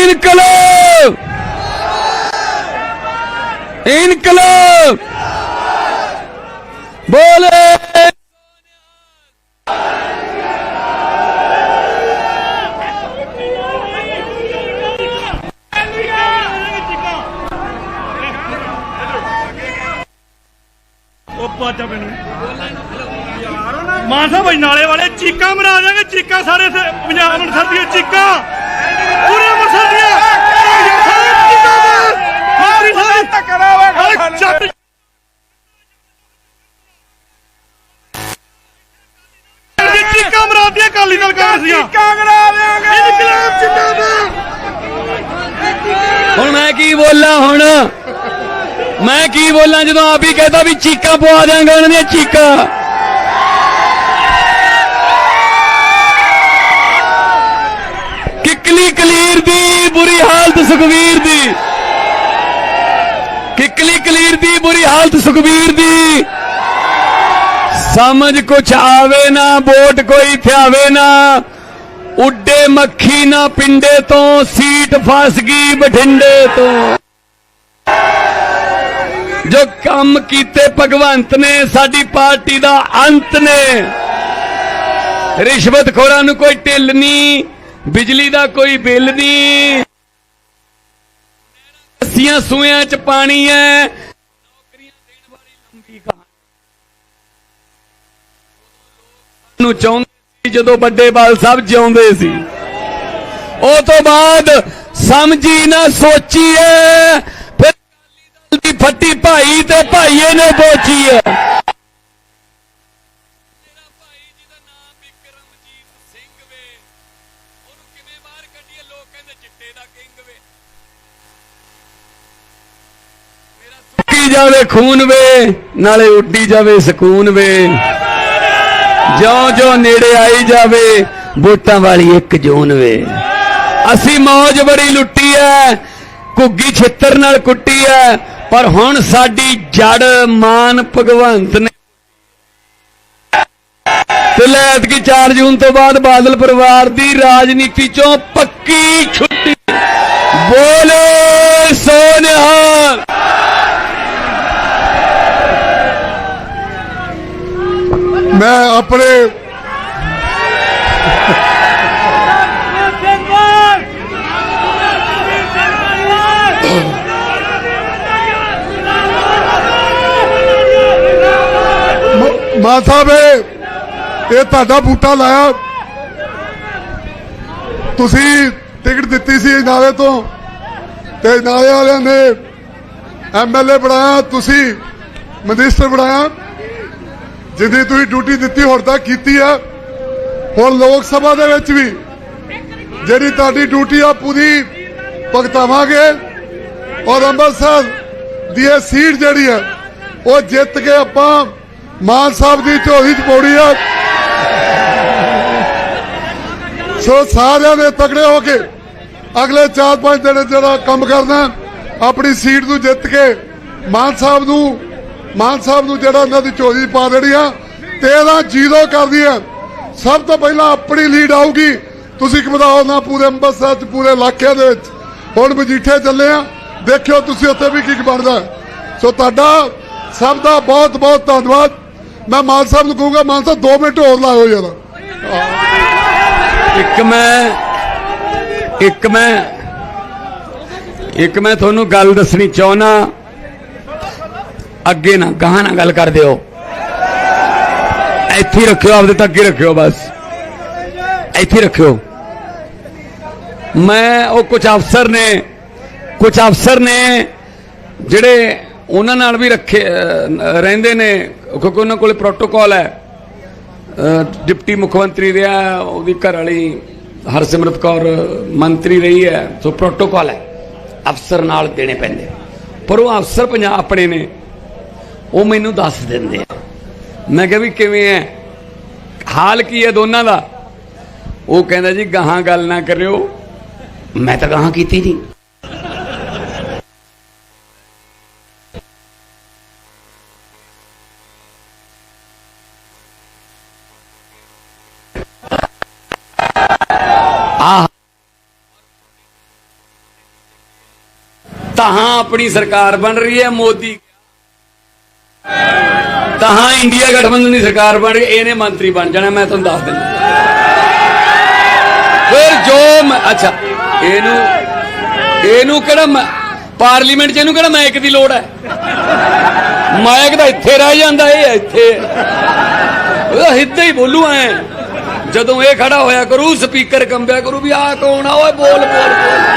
ਇਨਕਲਾਬ! ਇਨਕਲਾਬ! ਬੋਲੇ! ਉਹ ਪਾਚਾ ਮੈਨੂੰ। ਮਾਨ ਸਾਹਿਬ ਨਾਲੇ ਵਾਲੇ ਚੀਕਾਂ ਮਰਾ ਜਾਗੇ ਚੀਕਾਂ ਸਾਰੇ ਪੰਜਾਬ ਅੰਮ੍ਰਿਤਸਰ ਦੀਆਂ ਚੀਕਾਂ। ਪੂਰੇ ਦੀਆਂ ਸਾਰੇ ਚੀਕਾਂ ਮਰਾ ਦੀਆਂ ਕਾਲੀ ਨਾਲ ਕਾਂਗਰਸੀਆਂ ਚੀਕਾਂ ਦੇਾਂਗੇ ਇਨਕਲਾਬ ਜਿੰਦਾਬਾਦ ਹੁਣ ਮੈਂ ਕੀ ਬੋਲਾਂ ਹੁਣ? ਮੈਂ ਕੀ ਬੋਲਾਂ ਜਦੋਂ ਆਪ ਹੀ ਕਹਿੰਦਾ ਵੀ ਚੀਕਾਂ ਪਵਾ ਦਿਆਂਗਾ ਉਹਨਾਂ ਦੀਆਂ ਚੀਕਾਂ ਕਿਕਲੀ ਕਲੀਰ ਦੀ ਬੁਰੀ ਹਾਲਤ ਸੁਖਵੀਰ ਦੀ। ਕਿਕਲੀ ਕਲੀਰ ਦੀ ਬੁਰੀ ਹਾਲਤ ਸੁਖਵੀਰ ਦੀ। ਸਮਝ ਕੁਛ ਆਵੇ ਨਾ, ਵੋਟ ਕੋਈ ਥਿਆਵੇ ਨਾ। ਉੱਡੇ ਮੱਖੀ ਨਾ ਪਿੰਡੇ ਤੋਂ, ਸੀਟ ਫਸ ਗਈ ਬਠਿੰਡੇ ਤੋਂ। ਜੋ ਕੰਮ ਕੀਤੇ ਭਗਵੰਤ ਨੇ, ਸਾਡੀ ਪਾਰਟੀ ਦਾ ਅੰਤ ਨੇ। ਰਿਸ਼ਵਤਖੋਰਾਂ ਨੂੰ ਕੋਈ ਢਿੱਲ ਨਹੀਂ, ਬਿਜਲੀ ਦਾ ਕੋਈ ਬਿੱਲ ਨਹੀਂ। ਅੱਸੀਆਂ ਸੂਇਆਂ ਚ ਪਾਣੀ ਹੈ ਨੌਕਰੀਆਂ ਦੇਣ ਵਾਲੀ ਲੰਬੀ ਕਹਾਣੀ ਨੂੰ ਚਾਹੁੰਦੇ ਸੀ ਜਦੋਂ ਵੱਡੇ ਬਾਲ ਸਾਹਿਬ ਜਿਉਂਦੇ ਸੀ। ਉਹ ਤੋਂ ਬਾਅਦ ਸਮਝੀ ਨਾ ਸੋਚੀ ਐ ਫਿਰ ਦੀ ਫੱਟੀ ਭਾਈ ਤੇ ਭਾਈਏ ਨੇ ਬੋਚੀ ਐ ਜਾਵੇ ਖੂਨ ਵੇ, ਨਾਲੇ ਉੱਡੀ ਜਾਵੇ ਸਕੂਨ ਵੇ। ਜਿਉਂ ਜਿਉਂ ਨੇੜੇ ਆਈ ਜਾਵੇ, ਵੋਟਾਂ ਵਾਲੀ ਇੱਕ ਜੂਨ ਵੇ। ਅਸੀਂ ਮੌਜ ਬੜੀ ਲੁੱਟੀ ਐ, ਘੁੱਗੀ ਛਿੱਤਰ ਨਾਲ ਕੁੱਟੀ ਐ, ਪਰ ਹੁਣ ਸਾਡੀ ਜੜ ਮਾਨ ਭਗਵੰਤ ਨੇ ਤੇ ਲੈ ਐਤਕੀ 4 ਜੂਨ ਤੋਂ ਬਾਅਦ ਬਾਦਲ ਪਰਿਵਾਰ ਦੀ ਰਾਜਨੀਤੀ ਚੋਂ ਪੱਕੀ ਮੈਂ ਆਪਣੇ ਮਾਨ ਸਾਹਿਬ ਇਹ ਇਹ ਤੁਹਾਡਾ ਬੂਟਾ ਲਾਇਆ। ਤੁਸੀਂ ਟਿਕਟ ਦਿੱਤੀ ਸੀ ਨਾਲੇ ਤੋਂ, ਤੇ ਨਾਲੇ ਵਾਲਿਆਂ ਨੇ ਐਮਐਲਏ ਬਣਾਇਆ, ਤੁਸੀਂ ਮਿਨਿਸਟਰ ਬਣਾਇਆ। ਜਿਹਦੀ ਤੁਸੀਂ ਡਿਊਟੀ ਦਿੱਤੀ, ਹੁਣ ਤੱਕ ਕੀਤੀ ਆ। ਹੁਣ ਲੋਕ ਸਭਾ ਦੇ ਵਿੱਚ ਵੀ ਜਿਹੜੀ ਤੁਹਾਡੀ ਡਿਊਟੀ ਆ, ਪੂਰੀ ਭਗਤਾਵਾਂਗੇ। ਔਰ ਅੰਮ੍ਰਿਤਸਰ ਦੀ ਇਹ ਸੀਟ ਜਿਹੜੀ ਆ, ਉਹ ਜਿੱਤ ਕੇ ਆਪਾਂ ਮਾਨ ਸਾਹਿਬ ਦੀ ਝੋਲੀ ਚ ਪੌੜੀ ਆ। ਸੋ ਸਾਰਿਆਂ ਨੇ ਤਕੜੇ ਹੋ ਕੇ ਅਗਲੇ 4-5 ਦਿਨ ਜਿਹੜਾ ਕੰਮ ਕਰਨਾ, ਆਪਣੀ ਸੀਟ ਨੂੰ ਜਿੱਤ ਕੇ ਮਾਨ ਸਾਹਿਬ ਨੂੰ ਮਾਨ ਸਾਹਿਬ ਨੂੰ ਜਿਹੜਾ ਉਹਨਾਂ ਦੀ ਚੋਰੀ ਪਾ ਦੇਣੀ ਆ 13 ਜ਼ੀਰੋ ਕਰਦੀ ਆ ਸਭ ਤੋਂ ਪਹਿਲਾਂ ਆਪਣੀ ਲੀਡ ਆਊਗੀ। ਤੁਸੀਂ ਘਬਰਾਓ ਨਾ, ਪੂਰੇ ਅੰਮ੍ਰਿਤਸਰ ਚ, ਪੂਰੇ ਇਲਾਕੇ ਦੇ ਵਿੱਚ। ਹੁਣ ਮਜੀਠੇ ਚੱਲੇ ਆ। ਦੇਖਿਓ ਤੁਸੀਂ ਉੱਥੇ ਵੀ ਕੀ ਬਣਦਾ ਸੋ ਤੁਹਾਡਾ ਸਭ ਦਾ ਬਹੁਤ ਬਹੁਤ ਧੰਨਵਾਦ। ਮੈਂ ਮਾਨ ਸਾਹਿਬ ਨੂੰ ਕਹੂੰਗਾ, ਮਾਨ ਸਾਹਿਬ 2 ਮਿੰਟ ਹੋਰ ਲਾਓ ਯਾਰ ਇੱਕ ਮੈਂ ਇੱਕ ਮੈਂ ਇੱਕ ਮੈਂ ਤੁਹਾਨੂੰ ਗੱਲ ਦੱਸਣੀ ਚਾਹਣਾ ਅੱਗੇ ਨਾ, ਗਾਹਾਂ ਨਾ ਗੱਲ ਕਰ ਦਿਓ ਇੱਥੇ ਰੱਖਿਓ, ਆਪਦੇ ਤੱਕ ਹੀ ਰੱਖਿਓ ਬਸ। ਇੱਥੇ ਰੱਖਿਓ। ਮੈਂ, ਉਹ ਕੁਝ ਅਫਸਰ ਨੇ ਕੁਝ ਅਫਸਰ ਨੇ ਜਿਹੜੇ ਉਹਨਾਂ ਨਾਲ ਵੀ ਰੱਖੇ ਰਹਿੰਦੇ ਨੇ, ਕਿਉਂਕਿ ਉਹਨਾਂ ਕੋਲੇ ਪ੍ਰੋਟੋਕਾਲ ਹੈ। ਡਿਪਟੀ ਮੁੱਖ ਮੰਤਰੀ ਰਿਹਾ ਉਹਦੀ ਘਰ ਵਾਲੀ ਹਰਸਿਮਰਤ ਕੌਰ ਮੰਤਰੀ ਰਹੀ ਹੈ, ਸੋ ਪ੍ਰੋਟੋਕਾਲ ਹੈ। ਅਫਸਰ ਨਾਲ ਦੇਣੇ ਪੈਂਦੇ। ਪਰ ਉਹ ਅਫਸਰ ਪੰਜਾਬ ਆਪਣੇ ਨੇ। ਉਹ ਮੈਨੂੰ ਦੱਸ ਦਿੰਦੇ ਆ। ਮੈਂ ਕਿਹਾ ਵੀ ਕਿਵੇਂ ਹੈ ਹਾਲ ਕੀ ਹੈ ਦੋਨਾਂ ਦਾ? ਉਹ ਕਹਿੰਦਾ ਜੀ, ਗਾਹਾਂ ਗੱਲ ਨਾ ਕਰਿਓ। ਮੈਂ ਤਾਂ ਗਾਹਾਂ ਕੀਤੀ ਨਹੀਂ ਆਹ। ਆਪਣੀ ਸਰਕਾਰ ਬਣ ਰਹੀ ਹੈ ਮੋਦੀ। ਤਾਂ ਹਾਂ ਇੰਡੀਆ ਗਠਬੰਧਨ ਦੀ ਸਰਕਾਰ ਬਣ ਗਈ, ਇਹਨੇ ਮੰਤਰੀ ਬਣ ਜਾਣਾ, ਮੈਂ ਤੁਹਾਨੂੰ ਦੱਸ ਦਿੰਦਾ। ਫਿਰ ਜੋ ਅੱਛਾ, ਇਹਨੂੰ ਇਹਨੂੰ ਕਿਹੜਾ ਪਾਰਲੀਮੈਂਟ 'ਚ ਇਹਨੂੰ ਕਿਹੜਾ ਮਾਇਕ ਦੀ ਲੋੜ ਹੈ? ਮਾਇਕ ਤਾਂ ਇੱਥੇ ਰਹਿ ਜਾਂਦਾ, ਇਹ ਇੱਥੇ। ਉਹ ਹਿੱਦਾਂ ਹੀ ਬੋਲੂ ਐ। ਜਦੋਂ ਇਹ ਖੜਾ ਹੋਇਆ ਕਰੂ ਸਪੀਕਰ ਕੰਬਿਆ ਕਰੂ ਵੀ ਆ ਕੌਣ ਆ? ਓਏ ਬੋਲ ਬੋਲ ਬੋਲ।